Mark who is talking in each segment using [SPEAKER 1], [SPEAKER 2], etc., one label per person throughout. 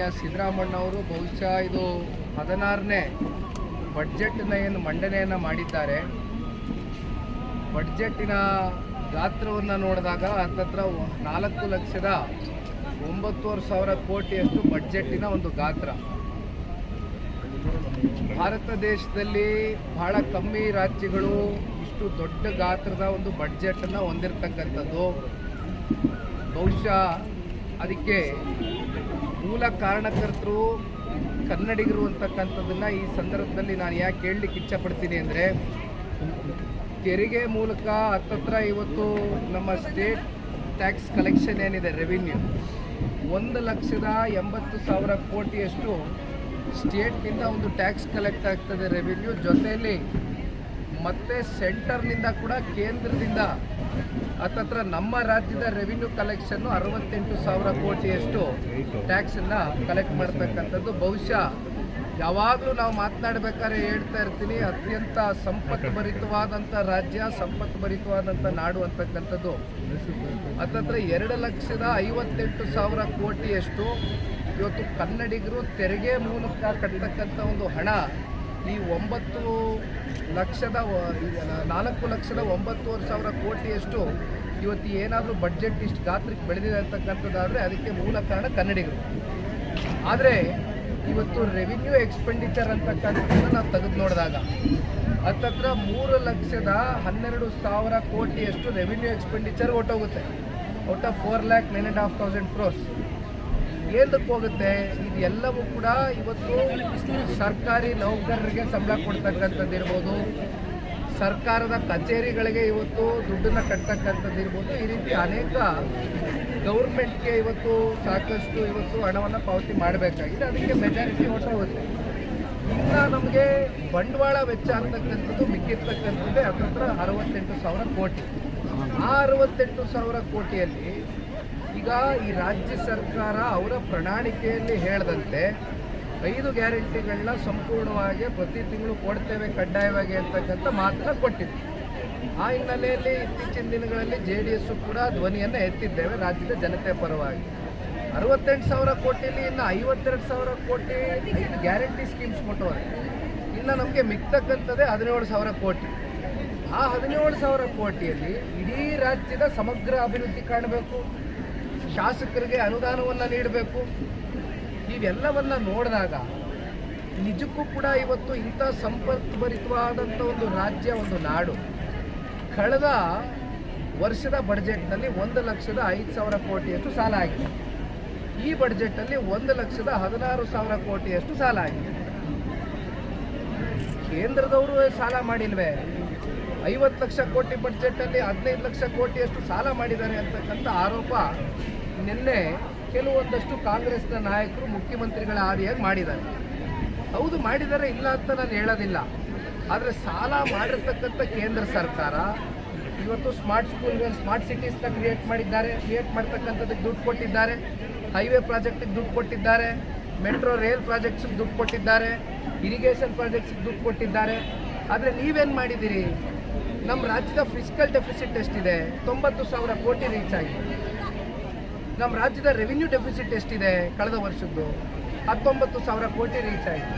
[SPEAKER 1] ಸಚಿವರಾಗಿ ಸಿದ್ದರಾಮಣ್ಣ ಅವರು ಬಹುಶಃ ಇದು ಹದಿನಾರನೇ ಬಡ್ಜೆಟ್ನ ಏನು ಮಂಡನೆಯನ್ನು ಮಾಡಿದ್ದಾರೆ. ಬಡ್ಜೆಟ್ಟಿನ ಗಾತ್ರವನ್ನು ನೋಡಿದಾಗ ಅಂತತ್ರ ನಾಲ್ಕು ಲಕ್ಷದ ಒಂಬತ್ತುವರೆ ಸಾವಿರ ಕೋಟಿಯಷ್ಟು ಬಡ್ಜೆಟ್ಟಿನ ಒಂದು ಗಾತ್ರ. ಭಾರತ ದೇಶದಲ್ಲಿ ಬಹಳ ಕಮ್ಮಿ ರಾಜ್ಯಗಳು ಇಷ್ಟು ದೊಡ್ಡ ಗಾತ್ರದ ಒಂದು ಬಡ್ಜೆಟನ್ನು ಹೊಂದಿರತಕ್ಕಂಥದ್ದು. ಬಹುಶಃ ಅದಕ್ಕೆ ಮೂಲ ಕಾರಣಕರ್ತರು ಕನ್ನಡಿಗರು ಅಂತಕ್ಕಂಥದ್ದನ್ನು ಈ ಸಂದರ್ಭದಲ್ಲಿ ನಾನು ಯಾಕೆ ಹೇಳಲಿಕ್ಕೆ ಇಚ್ಛಪಡ್ತೀನಿ ಅಂದರೆ, ತೆರಿಗೆ ಮೂಲಕ ಹತ್ತತ್ರ ಇವತ್ತು ನಮ್ಮ ಸ್ಟೇಟ್ ಟ್ಯಾಕ್ಸ್ ಕಲೆಕ್ಷನ್ ಏನಿದೆ ರೆವಿನ್ಯೂ ಒಂದು ಲಕ್ಷದ ಎಂಬತ್ತು ಸಾವಿರ ಕೋಟಿಯಷ್ಟು ಸ್ಟೇಟ್ನಿಂದ ಒಂದು ಟ್ಯಾಕ್ಸ್ ಕಲೆಕ್ಟ್ ಆಗ್ತದೆ ರೆವಿನ್ಯೂ ಜೊತೆಯಲ್ಲಿ ಮತ್ತು ಸೆಂಟರ್ನಿಂದ ಕೂಡ ಕೇಂದ್ರದಿಂದ ಹತ್ತತ್ರ ನಮ್ಮ ರಾಜ್ಯದ ರೆವಿನ್ಯೂ ಕಲೆಕ್ಷನ್ನು ಅರವತ್ತೆಂಟು ಸಾವಿರ ಕೋಟಿಯಷ್ಟು ಟ್ಯಾಕ್ಸನ್ನು ಕಲೆಕ್ಟ್ ಮಾಡ್ತಕ್ಕಂಥದ್ದು. ಬಹುಶಃ ಯಾವಾಗಲೂ ನಾವು ಮಾತನಾಡಬೇಕಾದ್ರೆ ಹೇಳ್ತಾ ಇರ್ತೀನಿ, ಅತ್ಯಂತ ಸಂಪತ್ತು ಭರಿತವಾದಂಥ ರಾಜ್ಯ ಸಂಪತ್ತು ಭರಿತವಾದಂಥ ನಾಡು ಅಂತಕ್ಕಂಥದ್ದು. ಹತ್ತತ್ರ ಎರಡು ಲಕ್ಷದ ಐವತ್ತೆಂಟು ಸಾವಿರ ಕೋಟಿಯಷ್ಟು ಇವತ್ತು ಕನ್ನಡಿಗರು ತೆರಿಗೆ ಮೂಲಕ ಕಟ್ಟತಕ್ಕಂಥ ಒಂದು ಹಣ. ಈ ಒಂಬತ್ತು ಲಕ್ಷದ ನಾಲ್ಕು ಲಕ್ಷದ ಒಂಬತ್ತೂವರೆ ಸಾವಿರ ಕೋಟಿಯಷ್ಟು ಇವತ್ತು ಏನಾದರೂ ಬಡ್ಜೆಟ್ ಇಷ್ಟು ಗಾತ್ರಕ್ಕೆ ಬೆಳೆದಿದೆ ಅಂತಕ್ಕಂಥದ್ದಾದರೆ ಅದಕ್ಕೆ ಮೂಲ ಕಾರಣ ಕನ್ನಡಿಗರು. ಆದರೆ ಇವತ್ತು ರೆವಿನ್ಯೂ ಎಕ್ಸ್ಪೆಂಡಿಚರ್ ಅಂತಕ್ಕಂಥದ್ದನ್ನು ನಾವು ತೆಗೆದು ನೋಡಿದಾಗ ಹತ್ತತ್ರ ಮೂರು ಲಕ್ಷದ ಹನ್ನೆರಡು ಸಾವಿರ ಕೋಟಿಯಷ್ಟು ರೆವಿನ್ಯೂ ಎಕ್ಸ್ಪೆಂಡಿಚರ್ ಒಟ್ಟೋಗುತ್ತೆ. ಒಟ್ಟ four lakh nine and half thousand crores ಏನಕ್ಕೆ ಹೋಗುತ್ತೆ? ಇದೆಲ್ಲವೂ ಕೂಡ ಇವತ್ತು ಸರ್ಕಾರಿ ನೌಕರರಿಗೆ ಸಂಬಳ ಕೊಡ್ತಕ್ಕಂಥದ್ದು ಇರ್ಬೋದು. ಸರ್ಕಾರದ ಕಚೇರಿಗಳಿಗೆ ಇವತ್ತು ದುಡ್ಡನ್ನು ಕಟ್ತಕ್ಕಂಥದ್ದು ಇರ್ಬೋದು. ಈ ರೀತಿ ಅನೇಕ ಗೌರ್ಮೆಂಟ್ಗೆ ಇವತ್ತು ಸಾಕಷ್ಟು ಇವತ್ತು ಹಣವನ್ನು ಪಾವತಿ ಮಾಡಬೇಕಾಗಿದೆ. ಅದಕ್ಕೆ ಮೆಜಾರಿಟಿ ಹೋಗುತ್ತೆ. ಇನ್ನು ನಮಗೆ ಬಂಡವಾಳ ವೆಚ್ಚ ಅಂತಕ್ಕಂಥದ್ದು ಮಿಕ್ಕಿರ್ತಕ್ಕಂಥದ್ದೇ ಹತ್ರ ಅರವತ್ತೆಂಟು ಸಾವಿರ ಕೋಟಿ. ಆ ಅರವತ್ತೆಂಟು ಸಾವಿರ ಕೋಟಿಯಲ್ಲಿ ಈಗ ಈ ರಾಜ್ಯ ಸರ್ಕಾರ ಅವರ ಪ್ರಣಾಳಿಕೆಯಲ್ಲಿ ಹೇಳದಂತೆ ಐದು ಗ್ಯಾರಂಟಿಗಳನ್ನ ಸಂಪೂರ್ಣವಾಗಿ ಪ್ರತಿ ತಿಂಗಳು ಕೊಡ್ತೇವೆ ಕಡ್ಡಾಯವಾಗಿ ಅಂತಕ್ಕಂಥ ಮಾತನ್ನ ಕೊಟ್ಟಿದೆ ಆ ಹಿನ್ನೆಲೆಯಲ್ಲಿ ಇತ್ತೀಚಿನ ದಿನಗಳಲ್ಲಿ ಜೆ ಡಿ ಎಸ್ಸು ಕೂಡ ಧ್ವನಿಯನ್ನು ಎತ್ತಿದ್ದೇವೆ ರಾಜ್ಯದ ಜನತೆ ಪರವಾಗಿ. ಅರವತ್ತೆಂಟು ಸಾವಿರ ಕೋಟಿಯಲ್ಲಿ ಇನ್ನು ಐವತ್ತೆರಡು ಸಾವಿರ ಕೋಟಿ ಐದು ಗ್ಯಾರಂಟಿ ಸ್ಕೀಮ್ಸ್ ಕೊಟ್ಟವರೆ. ಇನ್ನು ನಮಗೆ ಮಿಕ್ತಕ್ಕಂಥದ್ದೇ ಹದಿನೇಳು ಸಾವಿರ ಕೋಟಿ. ಆ ಹದಿನೇಳು ಸಾವಿರ ಕೋಟಿಯಲ್ಲಿ ಇಡೀ ರಾಜ್ಯದ ಸಮಗ್ರ ಅಭಿವೃದ್ಧಿ ಕಾಣಬೇಕು. ಶಾಸಕರಿಗೆ ಅನುದಾನವನ್ನು ನೀಡಬೇಕು. ಇವೆಲ್ಲವನ್ನು ನೋಡಿದಾಗ ನಿಜಕ್ಕೂ ಕೂಡ ಇವತ್ತು ಇಂಥ ಸಂಪದ್ಭರಿತವಾದಂಥ ಒಂದು ರಾಜ್ಯ, ಒಂದು ನಾಡು. ಕಳೆದ ವರ್ಷದ ಬಡ್ಜೆಟ್ನಲ್ಲಿ ಒಂದು ಲಕ್ಷದ ಐದು ಸಾವಿರ ಕೋಟಿಯಷ್ಟು ಸಾಲ ಆಗಿದೆ. ಈ ಬಡ್ಜೆಟಲ್ಲಿ ಒಂದು ಲಕ್ಷದ ಹದಿನಾರು ಸಾವಿರ ಕೋಟಿಯಷ್ಟು ಸಾಲ ಆಗಿದೆ. ಕೇಂದ್ರದವರು ಸಾಲ ಮಾಡಿಲ್ವೇ? ಐವತ್ತು ಲಕ್ಷ ಕೋಟಿ ಬಡ್ಜೆಟಲ್ಲಿ ಹದಿನೈದು ಲಕ್ಷ ಕೋಟಿಯಷ್ಟು ಸಾಲ ಮಾಡಿದ್ದಾರೆ ಅಂತಕ್ಕಂಥ ಆರೋಪ ನಿನ್ನೆ ಕೆಲವೊಂದಷ್ಟು ಕಾಂಗ್ರೆಸ್ನ ನಾಯಕರು ಮುಖ್ಯಮಂತ್ರಿಗಳ ಆದಿಯಾಗಿ ಮಾಡಿದ್ದಾರೆ. ಹೌದು, ಮಾಡಿದ್ದಾರೆ ಇಲ್ಲ ಅಂತ ನಾನು ಹೇಳೋದಿಲ್ಲ. ಆದರೆ ಸಾಲ ಮಾಡಿರ್ತಕ್ಕಂಥ ಕೇಂದ್ರ ಸರ್ಕಾರ ಇವತ್ತು ಸ್ಮಾರ್ಟ್ ಸ್ಕೂಲ್ಗಳು, ಸ್ಮಾರ್ಟ್ ಸಿಟೀಸ್ನ ಕ್ರಿಯೇಟ್ ಮಾಡಿದ್ದಾರೆ, ಕ್ರಿಯೇಟ್ ಮಾಡ್ತಕ್ಕಂಥದ್ದಕ್ಕೆ ದುಡ್ಡು ಕೊಟ್ಟಿದ್ದಾರೆ. ಹೈವೇ ಪ್ರಾಜೆಕ್ಟಿಗೆ ದುಡ್ಡು ಕೊಟ್ಟಿದ್ದಾರೆ. ಮೆಟ್ರೋ ರೈಲ್ ಪ್ರಾಜೆಕ್ಟ್ಸಿಗೆ ದುಡ್ಡು ಕೊಟ್ಟಿದ್ದಾರೆ. ಇರಿಗೇಷನ್ ಪ್ರಾಜೆಕ್ಟ್ಸ್ಗೆ ದುಡ್ಡು ಕೊಟ್ಟಿದ್ದಾರೆ. ಆದರೆ ನೀವೇನು ಮಾಡಿದ್ದೀರಿ? ನಮ್ಮ ರಾಜ್ಯದ ಫಿಸಿಕಲ್ ಡೆಫಿಸಿಟ್ ಎಷ್ಟಿದೆ? ತೊಂಬತ್ತು ಸಾವಿರ ಕೋಟಿ ರೀಚ್ ಆಗಿದೆ. ನಮ್ಮ ರಾಜ್ಯದ ರೆವಿನ್ಯೂ ಡೆಫಿಸಿಟ್ ಎಷ್ಟಿದೆ ಕಳೆದ ವರ್ಷದ್ದು? ಹತ್ತೊಂಬತ್ತು ಸಾವಿರ ಕೋಟಿ ರೀಚ್ ಆಯಿತು.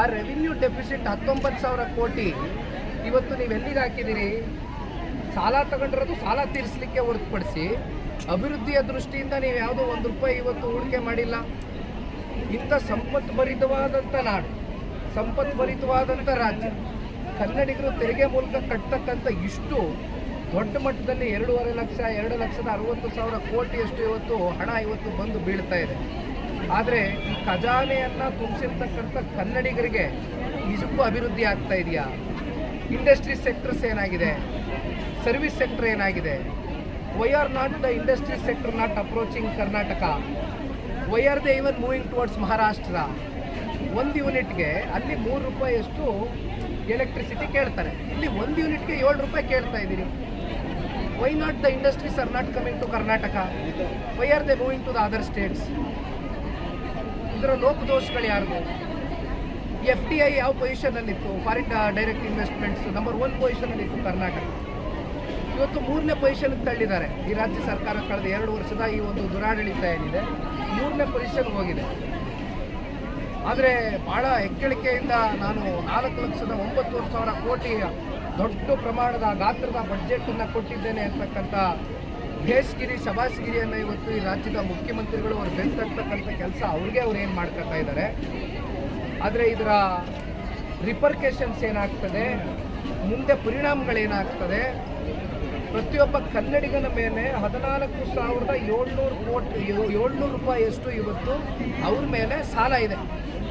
[SPEAKER 1] ಆ ರೆವಿನ್ಯೂ ಡೆಫಿಸಿಟ್ ಹತ್ತೊಂಬತ್ತು ಸಾವಿರ ಕೋಟಿ, ಇವತ್ತು ನೀವು ಎಲ್ಲಿಗೆ ಹಾಕಿದ್ದೀರಿ ಸಾಲ ತಗೊಂಡಿರೋದು ಸಾಲ ತೀರಿಸಲಿಕ್ಕೆ ಹೊರತುಪಡಿಸಿ ಅಭಿವೃದ್ಧಿಯ ದೃಷ್ಟಿಯಿಂದ ನೀವು ಯಾವುದೋ ಒಂದು ರೂಪಾಯಿ ಇವತ್ತು ಹೂಡಿಕೆ ಮಾಡಿಲ್ಲ. ಇಂಥ ಸಂಪತ್ತು ಭರಿತವಾದಂಥ ನಾಡು ಸಂಪತ್ತು ಭರಿತವಾದಂಥ ರಾಜ್ಯ, ಕನ್ನಡಿಗರು ತೆರಿಗೆ ಮೂಲಕ ಕಟ್ತಕ್ಕಂಥ ಇಷ್ಟು ದೊಡ್ಡ ಮಟ್ಟದಲ್ಲಿ ಎರಡೂವರೆ ಲಕ್ಷ, ಎರಡು ಲಕ್ಷದ ಅರವತ್ತು ಸಾವಿರ ಕೋಟಿಯಷ್ಟು ಇವತ್ತು ಹಣ ಇವತ್ತು ಬಂದು ಬೀಳ್ತಾ ಇದೆ. ಆದರೆ ಈ ಖಜಾನೆಯನ್ನು ತುಂಬಿಸಿರ್ತಕ್ಕಂಥ ಕನ್ನಡಿಗರಿಗೆ ನಿಜಕ್ಕೂ ಅಭಿವೃದ್ಧಿ ಆಗ್ತಾ ಇದೆಯಾ? ಇಂಡಸ್ಟ್ರಿ ಸೆಕ್ಟರ್ಸ್ ಏನಾಗಿದೆ? ಸರ್ವಿಸ್ ಸೆಕ್ಟರ್ ಏನಾಗಿದೆ? Why are not the industry sector not approaching Karnataka why are they even moving towards Maharashtra ಒಂದು ಯೂನಿಟ್ಗೆ ಅಲ್ಲಿ ಮೂರು ರೂಪಾಯಿಯಷ್ಟು ಎಲೆಕ್ಟ್ರಿಸಿಟಿ ಕೇಳ್ತಾರೆ. ಇಲ್ಲಿ ಒಂದು ಯೂನಿಟ್ಗೆ ಏಳು ರೂಪಾಯಿ ಕೇಳ್ತಾ ಇದ್ದೀರಿ. Why not the industries are not coming to Karnataka why are they moving to the other states ಇದರ ಲೋಪದೋಷಗಳು ಯಾರ್ದು? ಎಫ್ ಡಿ ಐ ಯಾವ ಪೊಸಿಷನಲ್ಲಿತ್ತು foreign direct investments number one ಪೊಸಿಷನಲ್ಲಿತ್ತು Karnataka ಇವತ್ತು ಮೂರನೇ ಪೊಸಿಷನ್ಗೆ ತಳ್ಳಿದ್ದಾರೆ. ಈ ರಾಜ್ಯ ಸರ್ಕಾರ ಕಳೆದ ಎರಡು ವರ್ಷದ ಈ ಒಂದು ದುರಾಡಳಿತ ಏನಿದೆ, ಮೂರನೇ ಪೊಸಿಷನ್ಗೆ ಹೋಗಿದೆ. ಆದರೆ ಭಾಳ ಎಕ್ಕಳಿಕೆಯಿಂದ ನಾನು ನಾಲ್ಕು ಲಕ್ಷದ ಒಂಬತ್ತುವರೆ ಸಾವಿರ ಕೋಟಿ ದೊಡ್ಡ ಪ್ರಮಾಣದ ಗಾತ್ರದ ಬಡ್ಜೆಟನ್ನು ಕೊಟ್ಟಿದ್ದೇನೆ ಅಂತಕ್ಕಂಥ ಭೇಷ್ಗಿರಿ ಶಬಾಸ್ಗಿರಿಯನ್ನು ಇವತ್ತು ಈ ರಾಜ್ಯದ ಮುಖ್ಯಮಂತ್ರಿಗಳು ಅವ್ರು ಬೆಳೆಸ್ತಕ್ಕಂಥ ಕೆಲಸ ಅವ್ರಿಗೆ ಅವ್ರು ಏನು ಮಾಡ್ಕೊತಾ ಇದ್ದಾರೆ. ಆದರೆ ಇದರ ರಿಪರ್ಕೇಷನ್ಸ್ ಏನಾಗ್ತದೆ, ಮುಂದೆ ಪರಿಣಾಮಗಳೇನಾಗ್ತದೆ ಪ್ರತಿಯೊಬ್ಬ ಕನ್ನಡಿಗನ ಮೇಲೆ ಹದಿನಾಲ್ಕು ಸಾವಿರದ ಏಳ್ನೂರು ಕೋಟಿ, ಏಳ್ನೂರು ರೂಪಾಯಿಯಷ್ಟು ಇವತ್ತು ಅವ್ರ ಮೇಲೆ ಸಾಲ ಇದೆ,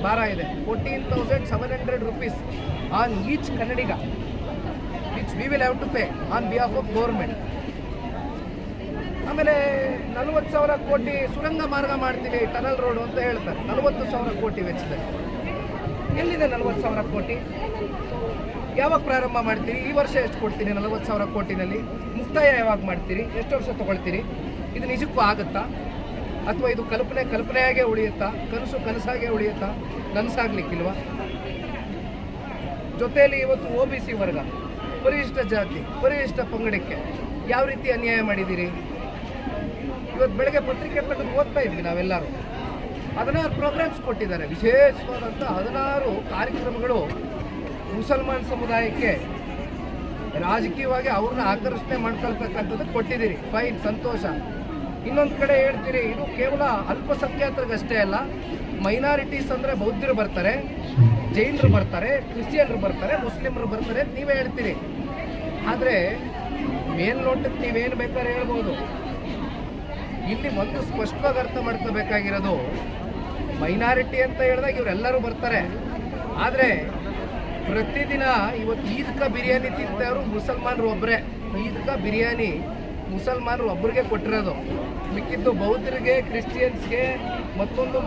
[SPEAKER 1] ಭಾರ ಇದೆ. Fourteen thousand seven hundred rupees on each Kannadiga. Which we will have to pay on behalf of government ಆಮೇಲೆ ನಲವತ್ತು ಸಾವಿರ ಕೋಟಿ ಸುರಂಗ ಮಾರ್ಗ ಮಾಡ್ತೀವಿ ಟನಲ್ ರೋಡು ಅಂತ ಹೇಳ್ತಾರೆ. ನಲವತ್ತು ಸಾವಿರ ಕೋಟಿ ವೆಚ್ಚದಲ್ಲಿ. ಎಲ್ಲಿದೆ ನಲವತ್ತು ಸಾವಿರ ಕೋಟಿ? ಯಾವಾಗ ಪ್ರಾರಂಭ ಮಾಡ್ತೀರಿ? ಈ ವರ್ಷ ಎಷ್ಟು ಕೊಡ್ತೀನಿ ನಲವತ್ತು ಸಾವಿರ ಕೋಟಿನಲ್ಲಿ? ಮುಕ್ತಾಯ ಯಾವಾಗ ಮಾಡ್ತೀರಿ? ಎಷ್ಟು ವರ್ಷ ತೊಗೊಳ್ತೀರಿ? ಇದು ನಿಜಕ್ಕೂ ಆಗುತ್ತಾ? ಅಥವಾ ಇದು ಕಲ್ಪನೆ ಕಲ್ಪನೆಯಾಗೆ ಉಳಿಯುತ್ತಾ? ಕನಸು ಕನಸಾಗೆ ಉಳಿಯುತ್ತಾ? ಕನಸಾಗ್ಲಿಕ್ಕಿಲ್ವಾ ಜೊತೆಯಲ್ಲಿ ಇವತ್ತು ಒ ಬಿ ಸಿ ವರ್ಗ. ಪರಿಶಿಷ್ಟ ಜಾತಿ, ಪರಿಶಿಷ್ಟ ಪಂಗಡಕ್ಕೆ ಯಾವ ರೀತಿ ಅನ್ಯಾಯ ಮಾಡಿದ್ದೀರಿ? ಇವತ್ತು ಬೆಳಗ್ಗೆ ಪತ್ರಿಕೆ ತೆಗೆದು ಓದ್ತಾ ಇದ್ವಿ ನಾವೆಲ್ಲರೂ. ಹದಿನಾರು ಪ್ರೋಗ್ರಾಮ್ಸ್ ಕೊಟ್ಟಿದ್ದಾರೆ. ವಿಶೇಷವಾದಂಥ ಹದಿನಾರು ಕಾರ್ಯಕ್ರಮಗಳು ಮುಸಲ್ಮಾನ್ ಸಮುದಾಯಕ್ಕೆ ರಾಜಕೀಯವಾಗಿ ಅವ್ರನ್ನ ಆಕರ್ಷಣೆ ಮಾಡ್ಕೊಳ್ತಕ್ಕಂಥದ್ದು ಕೊಟ್ಟಿದ್ದೀರಿ. ಫೈನ್, ಸಂತೋಷ. ಇನ್ನೊಂದು ಕಡೆ ಹೇಳ್ತೀರಿ, ಇದು ಕೇವಲ ಅಲ್ಪಸಂಖ್ಯಾತರಿಗಷ್ಟೇ ಅಲ್ಲ ಮೈನಾರಿಟೀಸ್ ಅಂದರೆ ಬೌದ್ಧರು ಬರ್ತಾರೆ. ಜೈನರು ಬರ್ತಾರೆ, ಕ್ರಿಶ್ಚಿಯನ್ರು ಬರ್ತಾರೆ, ಮುಸ್ಲಿಮರು ಬರ್ತಾರೆ ಅಂತ ನೀವೇ ಹೇಳ್ತೀರಿ. ಆದರೆ ಮೇಲ್ನೋಟಕ್ಕೆ ನೀವೇನು ಬೇಕಾದ್ರೆ ಹೇಳ್ಬೋದು. ಇಲ್ಲಿ ಒಂದು ಸ್ಪಷ್ಟವಾಗಿ ಅರ್ಥ ಮಾಡ್ಕೋಬೇಕಾಗಿರೋದು ಮೈನಾರಿಟಿ ಅಂತ ಹೇಳಿದಾಗ ಇವರೆಲ್ಲರೂ ಬರ್ತಾರೆ. ಆದರೆ ಪ್ರತಿದಿನ ಇವತ್ತು ಈದ್ಕ ಬಿರಿಯಾನಿ ತಿಂತವರು ಮುಸಲ್ಮಾನರು ಒಬ್ಬರೇ ಈದ್ಕ ಬಿರಿಯಾನಿ ಮುಸಲ್ಮಾನರು ಒಬ್ಬರಿಗೆ ಕೊಟ್ಟಿರೋದು. ಮಿಕ್ಕಿದ್ದು ಬೌದ್ಧರಿಗೆ, ಕ್ರಿಶ್ಚಿಯನ್ಸ್ಗೆ ಮತ್ತೊಂದು